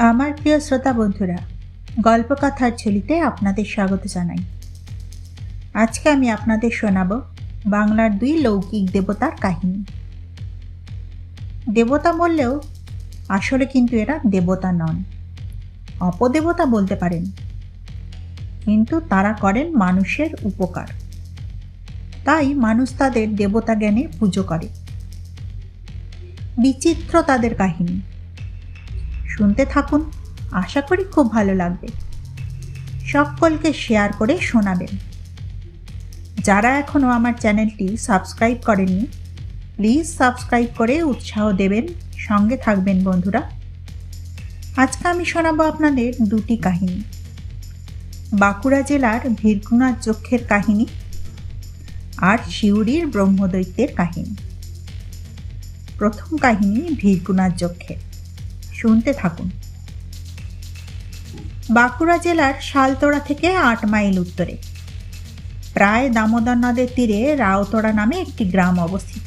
আমার প্রিয় শ্রোতা বন্ধুরা, গল্পকথার ঝুলিতে আপনাদের স্বাগত জানাই। আজকে আমি আপনাদের শোনাব বাংলার দুই লৌকিক দেবতার কাহিনী। দেবতা বললেও আসলে কিন্তু এরা দেবতা নন, অপদেবতা বলতে পারেন। কিন্তু তারা করেন মানুষের উপকার। তাই মানুষ তাদের দেবতা জ্ঞানে পুজো করে। বিচিত্র তাদের কাহিনী। শুনতে থাকুন। আশা করি খুব ভালো লাগবে। সকলকে শেয়ার করে শোনাবেন। যারা এখনও আমার চ্যানেলটি সাবস্ক্রাইব করেননি প্লিজ সাবস্ক্রাইব করে উৎসাহ দেবেন, সঙ্গে থাকবেন বন্ধুরা। আজকে আমি শোনাবো আপনাদের দুটি কাহিনী। বাঁকুড়া জেলার ভীরকুনাথ যক্ষের কাহিনী আর শিউরির ব্রহ্মদৈত্যের কাহিনী। প্রথম কাহিনী ভীরকুনাথ যক্ষের শুনতে থাকুন। বাঁকুড়া জেলার শালতোড়া থেকে আট মাইল উত্তরে। প্রায় দামোদর নদের তীরে রাওতোড়া নামে একটি গ্রাম অবস্থিত।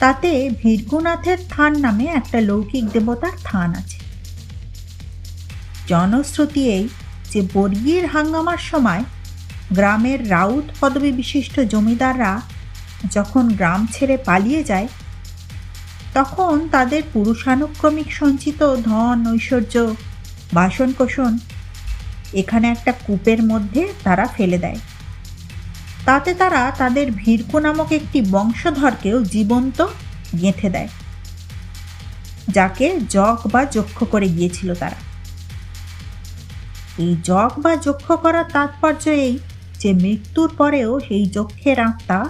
তাতে ভীরকুনাথের থান নামে একটা লৌকিক দেবতার থান আছে। জনশ্রুতি এই যে বর্গির হাঙ্গামার সময় গ্রামের রাউত পদবী বিশিষ্ট জমিদাররা যখন গ্রাম ছেড়ে পালিয়ে যায় তখন তাদের পুরুষানুক্রমিক সঞ্চিত ধন, ঐশ্বর্য, বাসনকোসন এখানে একটা কূপের মধ্যে তারা ফেলে দেয়। তাতে তারা তাদের ভীরকু নামক একটি বংশধরকেও জীবন্ত গেঁথে দেয়, যাকে জগ বা যক্ষ করে গিয়েছিল তারা। এই জগ বা যক্ষ করার তাৎপর্য এই যে মৃত্যুর পরেও সেই যক্ষের আত্মা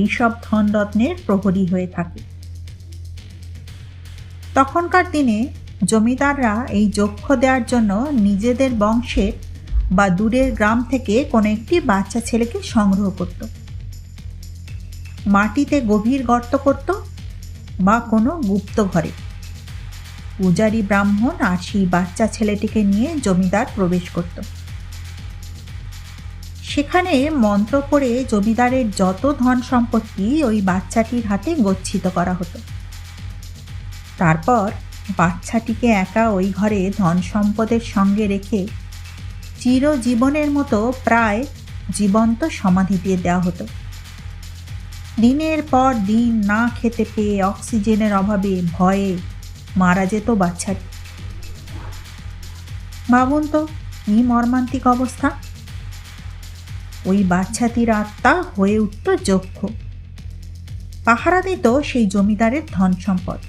এইসব ধনরত্নের প্রহরী হয়ে থাকে। তখনকার দিনে জমিদাররা এই যক্ষ দেওয়ার জন্য নিজেদের বংশের বা দূরের গ্রাম থেকে কোনো একটি বাচ্চা ছেলেকে সংগ্রহ করত। মাটিতে গভীর গর্ত করত বা কোনো গুপ্ত ঘরে। পূজারী ব্রাহ্মণ আর সেই বাচ্চা ছেলেটিকে নিয়ে জমিদার প্রবেশ করত। সেখানে মন্ত্র পড়ে জমিদারের যত ধন সম্পত্তি ওই বাচ্চাটির হাতে গচ্ছিত করা হতো। তারপর বাচ্চাটিকে একা ওই ঘরে ধন সম্পদের সঙ্গে রেখে চিরজীবনের মতো প্রায় জীবন্ত সমাধি দিয়ে দেওয়া হতো। দিনের পর দিন না খেতে পেয়ে অক্সিজেনের অভাবে ভয়ে মারা যেত বাচ্চাটি। ভাবুন তো, কি মর্মান্তিক অবস্থা? ওই বাচ্চাটির আত্মা হয়ে উঠত যক্ষ। পাহারা দিত সেই জমিদারের ধন সম্পদ।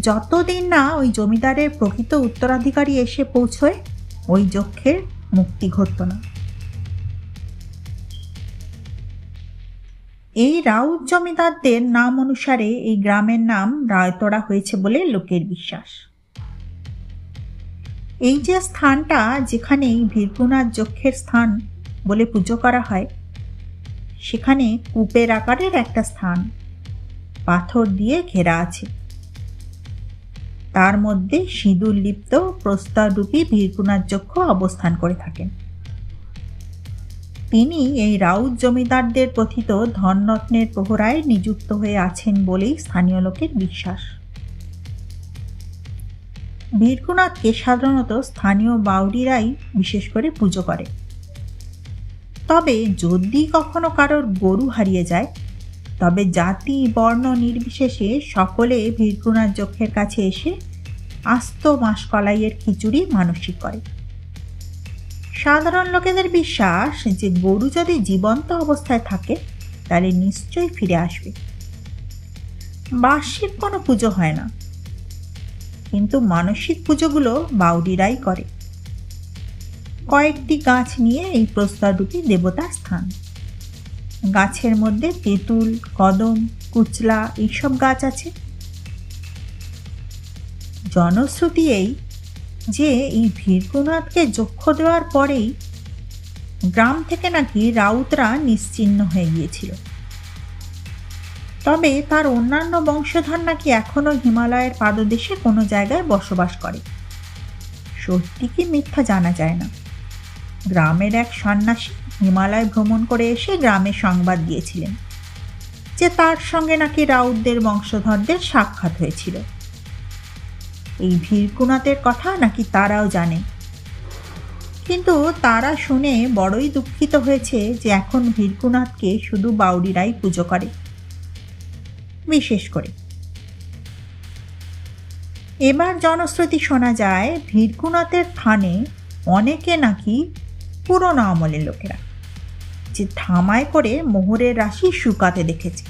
যতদিন না ওই জমিদারের প্রকৃত উত্তরাধিকারী এসে পৌঁছয়, ওই যক্ষের মুক্তি ঘটত না। এই রাউত জমিদারদের নাম অনুসারে এই গ্রামের নাম রায়তড়া হয়েছে বলে লোকের বিশ্বাস। এই যে স্থানটা যেখানে এই যক্ষের স্থান বলে পুজো করা হয়, সেখানে কূপের আকারের একটা স্থান, পাথর দিয়ে ঘেরা আছে। তার মধ্যে সিঁদুর লিপ্ত প্রস্তররূপী ভীরকুনাথ যক্ষ অবস্থান করে থাকেন। তিনি এই রাউত জমিদারদের কথিত ধনরত্নের প্রহরায় নিযুক্ত হয়ে আছেন বলেই স্থানীয় লোকের বিশ্বাস। ভীরকুনাথকে সাধারণত স্থানীয় বাউরিরাই বিশেষ করে পুজো করে। তবে যদি কখনো কারোর গরু হারিয়ে যায় তবে জাতি, বর্ণ নির্বিশেষে সকলে ভীরকুনাথ যক্ষের কাছে এসে আস্ত মাসকলাইয়ের খিচুড়ি মানসিক করে। সাধারণ লোকেদের বিশ্বাস যে গরু যদি জীবন্ত অবস্থায় থাকে, তাহলে নিশ্চয়ই ফিরে আসবে। বার্ষিক কোনো পুজো হয় না। কিন্তু মানসিক পুজোগুলো বাউরিরাই করে। কয়েকটি গাছ নিয়ে এই প্রস্তাব প্রস্তররূপী দেবতার স্থান। গাছের মধ্যে তেঁতুল, কদম, কুচলা এইসব গাছ আছে। জনশ্রুতি এই যে এই ভীরকুনাথকে যক্ষ দেওয়ার পরেই গ্রাম থেকে নাকি রাউতরা নিশ্চিহ্ন হয়ে গিয়েছিল। তবে তার অন্যান্য বংশধর নাকি এখনও হিমালয়ের পাদদেশে কোনো জায়গায় বসবাস করে। সত্যি কি মিথ্যা জানা যায় না। গ্রামের এক সন্ন্যাসী হিমালয় ভ্রমণ করে এসে গ্রামে সংবাদ দিয়েছিলেন, যে তার সঙ্গে নাকি রাউতদের বংশধরদের সাক্ষাৎ হয়েছিল। এই ভীরকুনাথের কথা নাকি তারাও জানে। কিন্তু তারা শুনে বড়ই দুঃখিত হয়েছে যে এখন ভীরকুনাথকে শুধু বাউরিরাই পুজো করে, বিশেষ করে। এবার জনশ্রুতি শোনা যায় ভীরকুনাথের থানে অনেকে নাকি পুরনো আমলের লোকেরা। যে ধামায় করে মোহরের রাশি শুকাতে দেখেছে।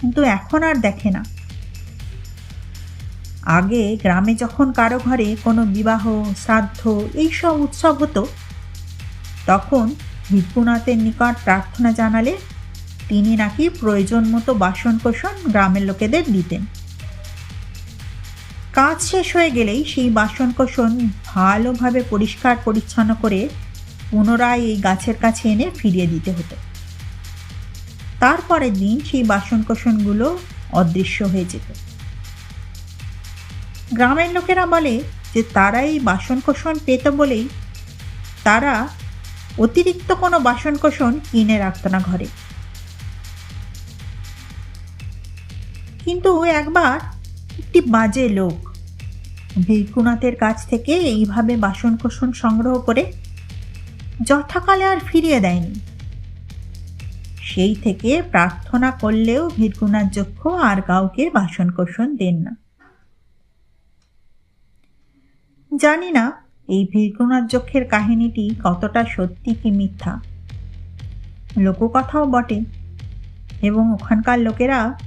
কিন্তু এখন আর দেখে না। আগে গ্রামে যখন কারও ঘরে কোনো বিবাহ, শ্রাদ্ধ এইসব উৎসব হতো, তখন বিপুনাথের নিকট প্রার্থনা জানালে তিনি নাকি প্রয়োজন মতো বাসন কোসন গ্রামের লোকেদের দিতেন। কাজ শেষ হয়ে গেলেই সেই বাসন কোসন ভালোভাবে পরিষ্কার পরিচ্ছন্ন করে পুনরায় এই গাছের কাছে এনে ফিরিয়ে দিতে হতো। তারপরের দিন সেই বাসন কোসনগুলো অদৃশ্য হয়ে যেত। গ্রামের লোকেরা বলে যে, তারা এই বাসন কোসন পেত বলেই তারা অতিরিক্ত কোনো বাসন কোসন কিনে রাখত না ঘরে। কিন্তু একবার একটি বাজে লোক বীরকুনাথের কাছ থেকে এইভাবে বাসন কোসন সংগ্রহ করে যথাকালে আর ফিরিয়ে দেয়নি। সেই থেকে প্রার্থনা করলেও ভীরকুনাথ যক্ষ আর কাউকে বাসন কোসন দেন না। জানি না এই ভীরকুনাথ যক্ষের কাহিনীটি কতটা সত্যি কি মিথ্যা। লোককথাও বটে এবং ওখানকার লোকেরা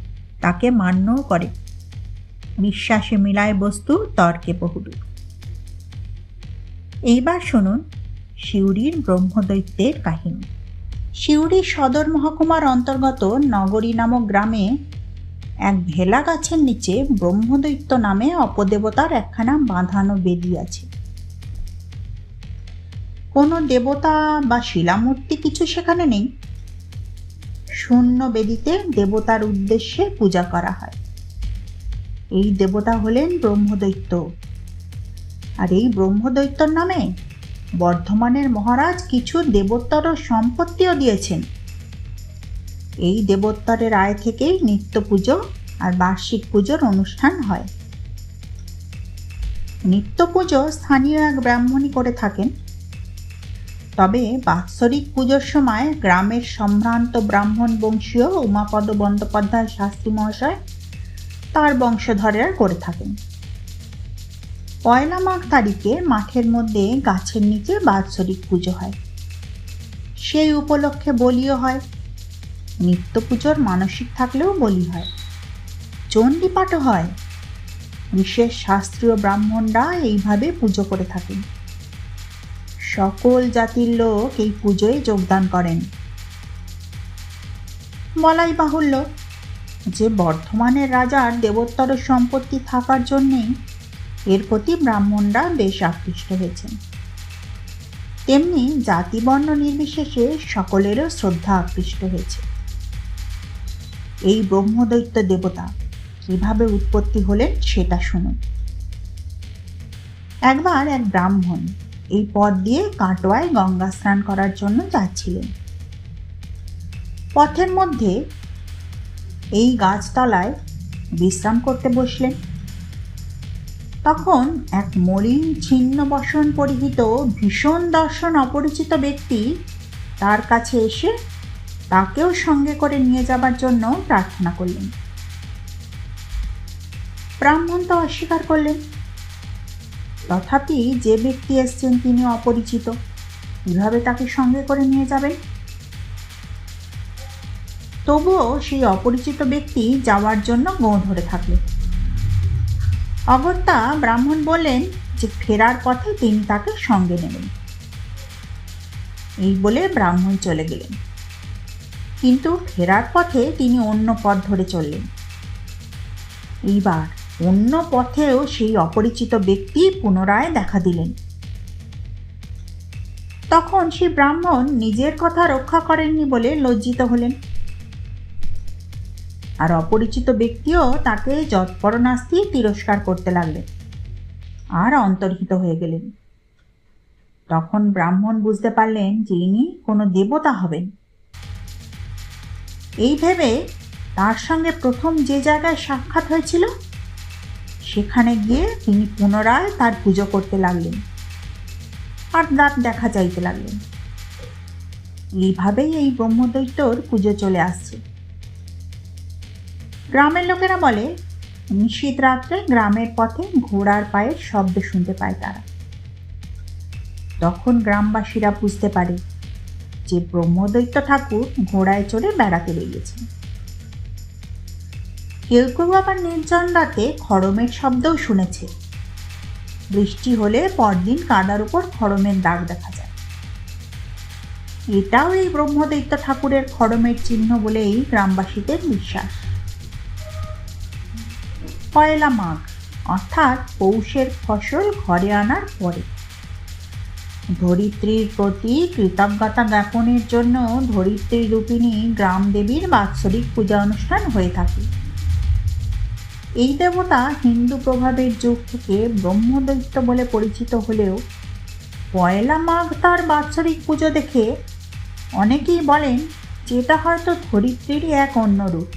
তাকে মান্যও করে। বিশ্বাসে মিলায় বস্তু তর্কে বহুদূর। এইবার শুনুন শিউরির ব্রহ্মদৈত্যের কাহিনী। শিউরি সদর মহকুমার অন্তর্গত নগরী নামক গ্রামে এক ভেলা গাছের নিচে ব্রহ্মদৈত্য নামে অপদেবতার একখানা বাঁধানো বেদি আছে। কোনো দেবতা বা শিলামূর্তি কিছু সেখানে নেই। শূন্য বেদিতে দেবতার উদ্দেশ্যে পূজা করা হয়। এই দেবতা হলেন ব্রহ্মদৈত্য। আর এই ব্রহ্মদৈত্যর নামে বর্ধমানের মহারাজ কিছু দেবোত্তর সম্পত্তিও দিয়েছেন। এই দেবোত্তরের আয় থেকেই নিত্য পুজো আর বার্ষিক পুজোর অনুষ্ঠান হয়। নিত্য পুজো স্থানীয় এক ব্রাহ্মণী করে থাকেন। তবে বাৎসরিক পুজোর সময় গ্রামের সম্ভ্রান্ত ব্রাহ্মণ বংশীয় উমাপদ বন্দ্যোপাধ্যায় শাস্ত্রী মহাশয় তার বংশধরেরা করে থাকেন। পয়লা মাঘ তারিখে মাঠের মধ্যে গাছের নিচে বাৎসরিক পুজো হয়। সেই উপলক্ষে বলিও হয়। নিত্য পুজোর মানসিক থাকলেও বলি হয়। চণ্ডীপাঠও হয়। বিশেষ শাস্ত্রীয় ব্রাহ্মণরা এইভাবে পুজো করে থাকেন। সকল জাতির লোক এই পুজোয় যোগদান করেন। বলাই বাহুল্য যে বর্ধমানের রাজার দেবোত্তর সম্পত্তি থাকার জন্যেই এর প্রতি ব্রাহ্মণরা বেশ আকৃষ্ট হয়েছেন। তেমনি জাতিবর্ণ নির্বিশেষে সকলেরও শ্রদ্ধা আকৃষ্ট হয়েছে। এই ব্রহ্মদৈত্য দেবতা কীভাবে উৎপত্তি হলেন সেটা শুনুন। একবার এক ব্রাহ্মণ এই পথ দিয়ে কাটোয়ায় গঙ্গা স্নান করার জন্য যাচ্ছিলেন। পথের মধ্যে এই গাছতলায় বিশ্রাম করতে বসলেন। তখন এক মলিন ছিন্ন বসন পরিহিত ভীষণ দর্শন অপরিচিত ব্যক্তি তার কাছে এসে তাকেও সঙ্গে করে নিয়ে যাবার জন্য প্রার্থনা করলেন। ব্রাহ্মণ তো অস্বীকার করলেন। তথাপি যে ব্যক্তি এসছেন তিনি অপরিচিত, কীভাবে তাকে সঙ্গে করে নিয়ে যাবেন? তবুও সেই অপরিচিত ব্যক্তি যাওয়ার জন্য গোঁ ধরে থাকলেন। অগত্যা ব্রাহ্মণ বললেন যে ফেরার পথে তিনি তাকে সঙ্গে নেবেন। এই বলে ব্রাহ্মণ চলে গেলেন। কিন্তু ফেরার পথে তিনি অন্য পথ ধরে চললেন। এইবার অন্য পথেও সেই অপরিচিত ব্যক্তি পুনরায় দেখা দিলেন। তখন সেই ব্রাহ্মণ নিজের কথা রক্ষা করেননি বলে লজ্জিত হলেন। আর অপরিচিত ব্যক্তিও তাকে যৎপরনাস্তি তিরস্কার করতে লাগলেন আর অন্তর্হিত হয়ে গেলেন। তখন ব্রাহ্মণ বুঝতে পারলেন যে ইনি কোনো দেবতা হবেন। এই ভেবে তার সঙ্গে প্রথম যে জায়গায় সাক্ষাৎ হয়েছিল, সেখানে গিয়ে তিনি পুনরায় তার পুজো করতে লাগলেন আর দাঁত দেখা চাইতে লাগলেন। এইভাবেই এই ব্রহ্মদৈত্যর পুজো চলে আসছে। গ্রামের লোকেরা বলে নিশীত রাত্রে গ্রামের পথে ঘোড়ার পায়ের শব্দ শুনতে পায় তারা। তখন গ্রামবাসীরা বুঝতে পারে যে ব্রহ্মদৈত্য ঠাকুর ঘোড়ায় চড়ে বেড়াতে বেরিয়েছেন। কেউ কেউ আবার নির্জন রাতে খড়মের শব্দও শুনেছে। বৃষ্টি হলে পরদিন কাদার উপর খড়মের দাগ দেখা যায়। এটাও এই ব্রহ্মদৈত্য ঠাকুরের খড়মের চিহ্ন বলেই গ্রামবাসীদের বিশ্বাস। পয়লা মাঘ অর্থাৎ পৌষের ফসল ঘরে আনার পরে। ধরিত্রীর প্রতি কৃতজ্ঞতা জ্ঞাপনের জন্য ধরিত্রী রূপিণী গ্রাম দেবীর বাৎসরিক পূজা অনুষ্ঠান হয়ে থাকে। এই দেবতা হিন্দু প্রভাবের যুগ থেকে ব্রহ্মদৈত্য বলে পরিচিত হলেও পয়লা মাঘ তার বাৎসরিক পুজো দেখে অনেকেই বলেন, যেটা হয়তো ধরিত্রীরই এক অন্য রূপ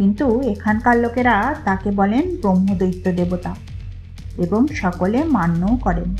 কিন্তু এখানকার লোকেরা তাকে বলেন ব্রহ্মদৈত্য দেবতা এবং সকলে মান্যও করেন।